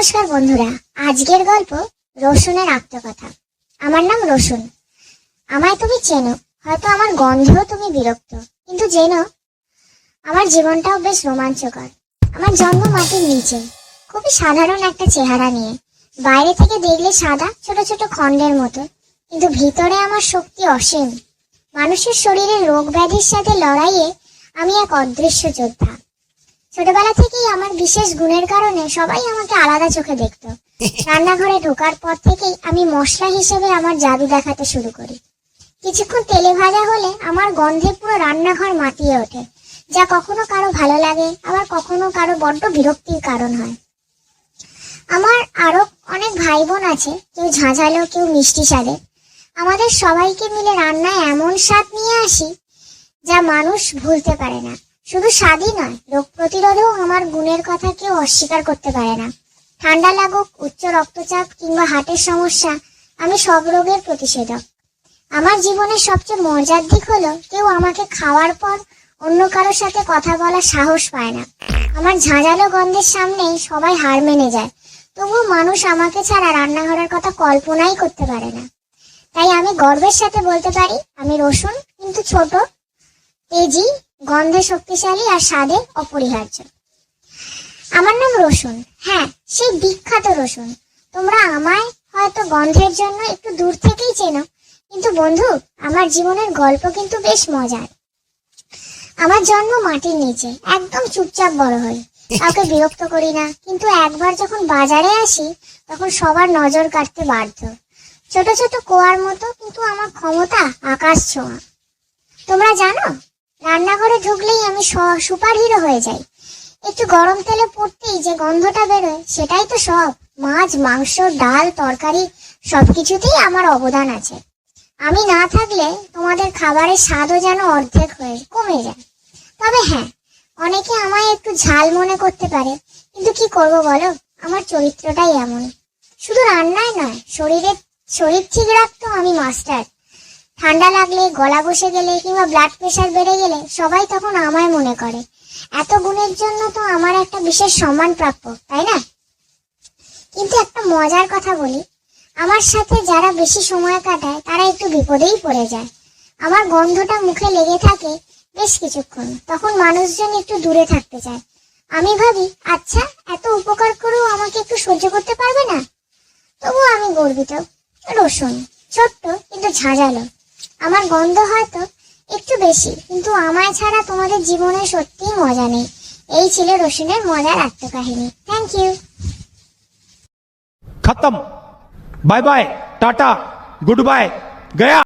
নমস্কার বন্ধুরা। আজকের গল্প রসুনের আত্মকথা। আমার নাম রসুন। আমায় তুমি চেনো, হয়তো আমার গন্ধেও তুমি বিরক্ত, কিন্তু জেনো, আমার জীবনটাও বেশ রোমাঞ্চকর। আমার জন্ম মাটির নিচে। খুবই সাধারণ একটা চেহারা নিয়ে। বাইরে থেকে দেখলে সাদা, ছোট ছোট খণ্ডের মতো, কিন্তু ভিতরে আমার শক্তি অসীম। মানুষের শরীরে রোগ ব্যাধির সাথে লড়াইয়ে আমি এক অদৃশ্য যোদ্ধা। ছোটবেলা থেকেই আমার বিশেষ গুণের কারণে সবাই আমাকে আলাদা চোখে দেখতো। রান্নাঘরে ঢোকার পর থেকেই আমি মশলা হিসেবে আমার জাদু দেখাতে শুরু করি। কিছুক্ষণ তেলে ভাজা হলে আমার গন্ধে পুরো রান্নাঘর মাতিয়ে ওঠে যা কখনো কারও ভালো লাগে আবার কখনো কারও বড্ড বিরক্তির কারণ হয়। আমার আরও অনেক ভাই বোন আছে কেউ ঝাঁঝালো কেউ মিষ্টি স্বাদে। আমাদের সবাইকে মিলে রান্নায় এমন স্বাদ নিয়ে আসি যা মানুষ ভুলতে পারে না। শুধু স্বাদই নয়, রোগ প্রতিরোধেও আমার গুণের কথা কেউ অস্বীকার করতে পারে না। ঠান্ডা লাগুক, উচ্চ রক্তচাপ কিংবা হার্টের সমস্যা, আমি সব রোগের প্রতিষেধক। আমার জীবনের সবচেয়ে মজার দিক হলো, কেউ আমাকে খাওয়ার পর অন্য কারোর সাথে কথা বলার সাহস পায় না। আমার ঝাঁঝালো গন্ধের সামনেই সবাই হার মেনে যায়। তবুও মানুষ আমাকে ছাড়া রান্নাঘরের কথা কল্পনাই করতে পারে না। তাই আমি গর্বের সাথে বলতে পারি, আমি রসুন, কিন্তু ছোট তেজি গন্ধে শক্তিশালী আর স্বাদে অপরিহার্য। আমার নাম রসুন। হ্যাঁ সেই বিখ্যাত রসুন। তোমরা আমায় হয়তো গন্ধের জন্য একটু দূর থেকেই চেনো, কিন্তু বন্ধু, আমার জীবনের গল্প কিন্তু বেশ মজার। আমার জন্ম মাটির নিচে, একদম চুপচাপ বড় হই। কাউকে বিরক্ত করি না, কিন্তু একবার যখন বাজারে আসি, তখন সবার নজর কাটতে বাধ্য। ছোট ছোট কোয়ার মতো, কিন্তু আমার ক্ষমতা আকাশ ছোঁয়া। তোমরা জানো রান্নাঘরে ঢুকলেই আমি সুপার হিরো হয়ে যাই। একটু গরম তেলে পড়তেই যে গন্ধটা বেরোয়, সেটাই তো সব। মাছ, মাংস, ডাল, তরকারি, সবকিছুতেই আমার অবদান আছে। আমি না থাকলে তোমাদের খাবারের স্বাদও যেন অর্ধেক হয়ে কমে যায়। তবে হ্যাঁ অনেকে আমায় একটু ঝাল মনে করতে পারে। কিন্তু কি করব বলো? আমার চরিত্রটাই এমন। শুধু রান্নায় নয়, শরীরের শরীর ঠিক রাখতেও আমি মাস্টার। ঠান্ডা লাগলে, গলা বসে গেলে কিংবা ব্লাড প্রেশার বেড়ে গেলে সবাই তখন আমায় মনে করে। এত গুণের জন্য তো আমার একটা বিশেষ সম্মান প্রাপ্য, তাই না? কিন্তু একটা মজার কথা বলি। আমার সাথে যারা বেশি সময় কাটায়, তারা একটু বিপদেই পড়ে যায়। আমার গন্ধটা মুখে লেগে থাকে বেশ কিছুক্ষণ, তখন মানুষজন একটু দূরে থাকতে চায়। আমি ভাবি আচ্ছা এত উপকার করেও আমাকে একটু সহ্য করতে পারবে না? তবুও আমি গর্বিত। রসুন, ছোট্ট, কিন্তু ঝাঁঝালো। আমার গন্ধ হয়তো একটু বেশি, কিন্তু আমায় ছাড়া তোমাদের জীবনে সত্যি মজা নেই। এই ছিল রসুনের মজার আত্মকাহিনী। থ্যাংক ইউ খতম। Bye bye, tata, good bye, Gaya.